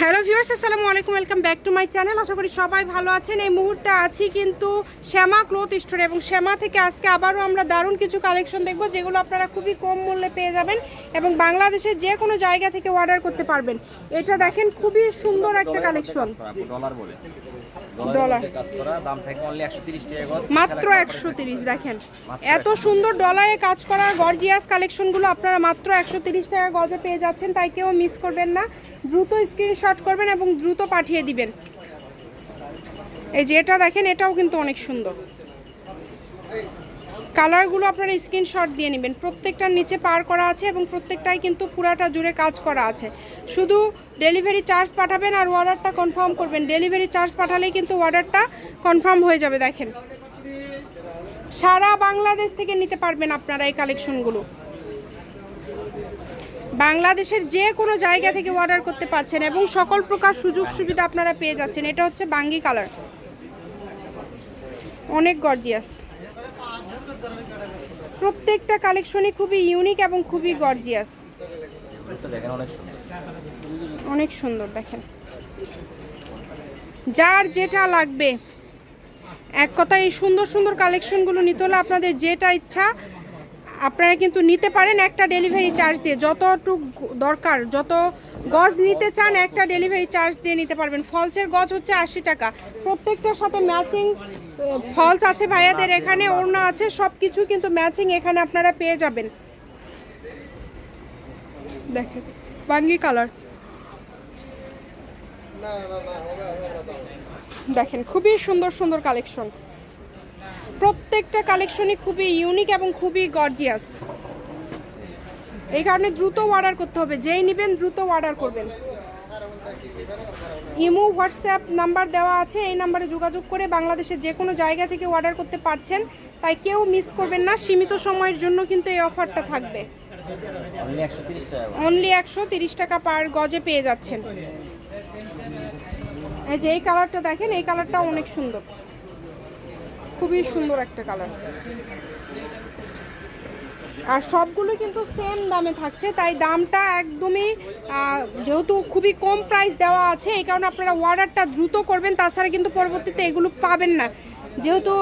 Hello viewers আসসালামু আলাইকুম welcome back to my channel. আশা করি সবাই ভালো আছেন। এই মুহূর্তে আছি কিন্তু শ্যামা ক্লোথ স্টোরে এবং শ্যামা থেকে আজকে আবারও আমরা দারুণ কিছু কালেকশন দেখব যেগুলো আপনারা খুবই কম মূল্যে পেয়ে যাবেন এবং বাংলাদেশের যে কোনো জায়গা থেকে অর্ডার করতে পারবেন। এটা দেখেন খুবই সুন্দর একটা কালেকশন। ডলার বলে। ডলার। ডলার কাজ করা দাম থাকবে অনলি 130 টাকা গজ। মাত্র একশো তিরিশ দেখেন। এত সুন্দর ডলারে কাজ করা গর্জিয়াস কালেকশনগুলো আপনারা মাত্র একশো তিরিশ টাকা গজে পেয়ে যাচ্ছেন তাই কেউ মিস করবেন না। দ্রুত স্ক্রিনশট করবেন এবং দ্রুত পাঠিয়ে দিবেন। এই যে এটা দেখেন, এটাও কিন্তু অনেক সুন্দর। কালারগুলো আপনারা স্ক্রিনশট দিয়ে নেবেন। প্রত্যেকটার নিচে পার করা আছে এবং প্রত্যেকটাই কিন্তু পুরাটা জুড়ে কাজ করা আছে। শুধু ডেলিভারি চার্জ পাঠাবেন আর অর্ডারটা কনফার্ম করবেন। ডেলিভারি চার্জ পাঠালেই কিন্তু অর্ডারটা কনফার্ম হয়ে যাবে, দেখেন। সারা বাংলাদেশ থেকে নিতে পারবেন আপনারা এই কালেকশনগুলো। বাংলাদেশের যে কোনো জায়গা থেকে অর্ডার করতে পারছেন এবং সকল প্রকার সুযোগ সুবিধা আপনারা পেয়ে যাচ্ছেন। এটা হচ্ছে বাঙ্গি কালার অনেক গর্জিয়াস প্রত্যেকটা কালেকশনই খুবই ইউনিক এবং খুবই গর্জিয়াস অনেক সুন্দর, দেখেন। যার যেটা লাগবে, এক কথা এই সুন্দর সুন্দর কালেকশনগুলো নিতে হলে আপনাদের যেটা ইচ্ছা আপনারা কিন্তু নিতে পারেন একটা ডেলিভারি চার্জ দিয়ে। যতটুক দরকার যত গজ নিতে চান একটা ডেলিভারি চার্জ দিয়ে নিতে পারবেন। ফলসের গজ হচ্ছে আশি টাকা। প্রত্যেকটার সাথে ম্যাচিং ফলস আছে ভাইয়াদের এখানে ওড়না আছে সব কিছু কিন্তু ম্যাচিং এখানে আপনারা পেয়ে যাবেন। দেখেন বাঙ্গি কালার দেখেন খুবই সুন্দর সুন্দর কালেকশন প্রত্যেকটা কালেকশনই খুবই ইউনিক এবং খুবই গর্জিয়াস এই কারণে দ্রুত অর্ডার করতে হবে। যেই নেবেন দ্রুত অর্ডার করবেন। ইমো হোয়াটসঅ্যাপ নাম্বার দেওয়া আছে। এই নাম্বারে যোগাযোগ করে বাংলাদেশের যে কোনো জায়গা থেকে অর্ডার করতে পারছেন তাই কেউ মিস করবেন না। সীমিত সময়ের জন্য কিন্তু এই অফারটা থাকবে। অনলি 130 টাকা গজ অনলি একশো তিরিশ টাকা পার গজে পেয়ে যাচ্ছেন। এই যে এই কালারটা দেখেন এই কালারটা অনেক সুন্দর। খুবই সুন্দর একটা কালার আর সবগুলো কিন্তু সেম দামে থাকছে তাই দামটা একদমই যেহেতু খুবই কম প্রাইস দেওয়া আছে এই কারণে আপনারা অর্ডারটা দ্রুত করবেন তাছাড়া কিন্তু পরবর্তীতে এগুলো পাবেন না। যেহেতু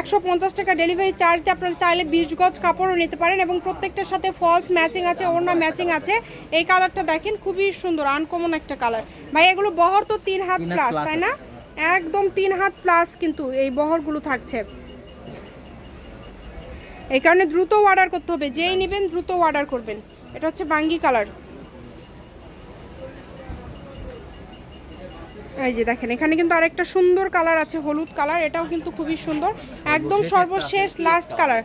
একশো পঞ্চাশ টাকা ডেলিভারি চার্জ দিয়ে আপনারা চাইলে বিশ গজ কাপড়ও নিতে পারেন এবং প্রত্যেকটার সাথে ফলস ম্যাচিং আছে ওড়না ম্যাচিং আছে এই কালারটা দেখেন খুবই সুন্দর আনকমন একটা কালার ভাই এগুলো বহর তো তিন হাত প্লাস তাই না? একদম তিন হাত প্লাস কিন্তু এই বহরগুলো থাকছে। এই কারণে দ্রুত অর্ডার করতে হবে। যেই নেবেন দ্রুত অর্ডার করবেন। এটা হচ্ছে বাঙ্গি কালার এই যে দেখেন এখানে কিন্তু আরেকটা সুন্দর কালার আছে হলুদ কালার এটাও কিন্তু খুবই সুন্দর। একদম সর্বশেষ লাস্ট কালার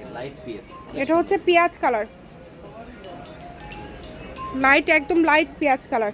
এটা হচ্ছে পেঁয়াজ কালার লাইট একদম লাইট পেঁয়াজ কালার